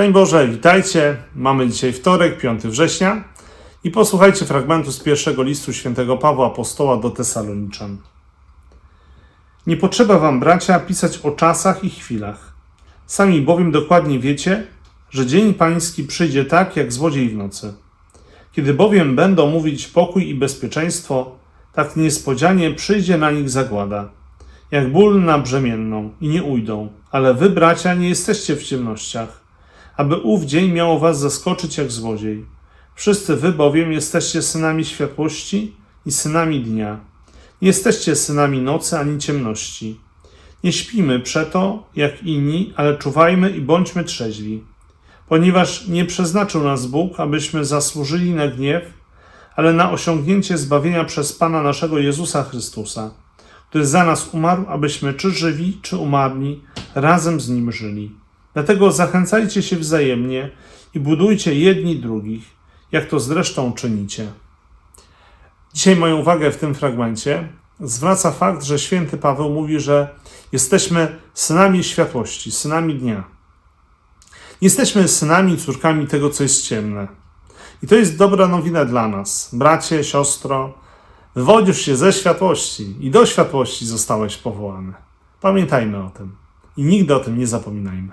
Szczęść Boże, witajcie. Mamy dzisiaj wtorek, 5 września i posłuchajcie fragmentu z pierwszego listu świętego Pawła Apostoła do Tesaloniczan. Nie potrzeba wam, bracia, pisać o czasach i chwilach. Sami bowiem dokładnie wiecie, że dzień pański przyjdzie tak, jak złodziej w nocy. Kiedy bowiem będą mówić pokój i bezpieczeństwo, tak niespodzianie przyjdzie na nich zagłada, jak ból na brzemienną i nie ujdą. Ale wy, bracia, nie jesteście w ciemnościach, aby ów dzień miał was zaskoczyć jak złodziej. Wszyscy wy bowiem jesteście synami światłości i synami dnia. Nie jesteście synami nocy ani ciemności. Nie śpimy przeto, jak inni, ale czuwajmy i bądźmy trzeźwi. Ponieważ nie przeznaczył nas Bóg, abyśmy zasłużyli na gniew, ale na osiągnięcie zbawienia przez Pana naszego Jezusa Chrystusa, który za nas umarł, abyśmy czy żywi, czy umarli, razem z Nim żyli. Dlatego zachęcajcie się wzajemnie i budujcie jedni drugich, jak to zresztą czynicie. Dzisiaj moją uwagę w tym fragmencie zwraca fakt, że święty Paweł mówi, że jesteśmy synami światłości, synami dnia. Nie jesteśmy synami córkami tego, co jest ciemne. I to jest dobra nowina dla nas. Bracie, siostro, wywodzisz się ze światłości i do światłości zostałeś powołany. Pamiętajmy o tym i nigdy o tym nie zapominajmy.